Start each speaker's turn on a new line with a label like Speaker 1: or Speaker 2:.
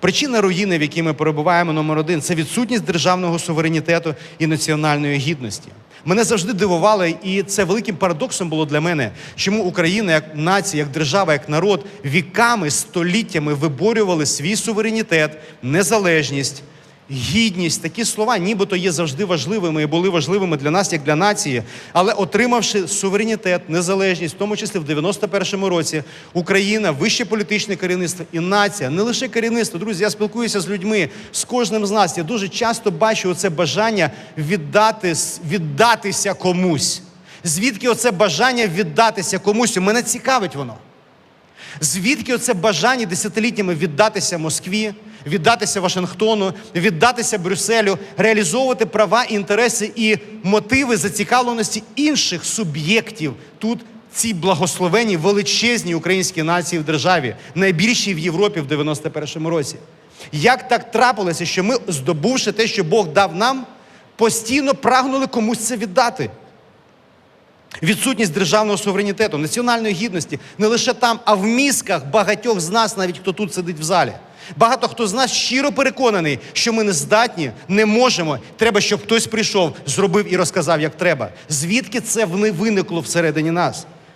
Speaker 1: Причина руїни, в якій ми перебуваємо, номер один це відсутність державного суверенітету і національної гідності. Мене завжди дивували, і це великим парадоксом було для мене, чому Україна, як нація, як держава, як народ, віками, століттями виборювали свій суверенітет, незалежність, гідність. Такі слова, нібито є завжди важливими і були важливими для нас, як для нації. Але отримавши суверенітет, незалежність, в тому числі в 91-му році, Україна, вище політичне керівництво і нація, не лише керівництво. Друзі, я спілкуюся з людьми, з кожним з нас. Я дуже часто бачу оце бажання віддати, віддатися комусь. Звідки оце бажання віддатися комусь? Мене цікавить воно. Звідки оце бажання десятиліттями віддатися Москві, віддатися Вашингтону, віддатися Брюсселю, реалізовувати права, інтереси і мотиви зацікавленості інших суб'єктів тут, в цій благословенній величезній українській нації в державі, найбільшій в Європі в 91-му році. Як так трапилося, що ми, здобувши те, що Бог дав нам, постійно прагнули комусь це віддати? Відсутність державного суверенітету, національної гідності не лише там, а в мізках багатьох з нас, навіть хто тут сидить в залі. Багато хто з нас щиро переконаний, що ми не здатні, не можемо. Треба, щоб хтось прийшов, зробив і розказав, як треба. Звідки це виникло всередині нас?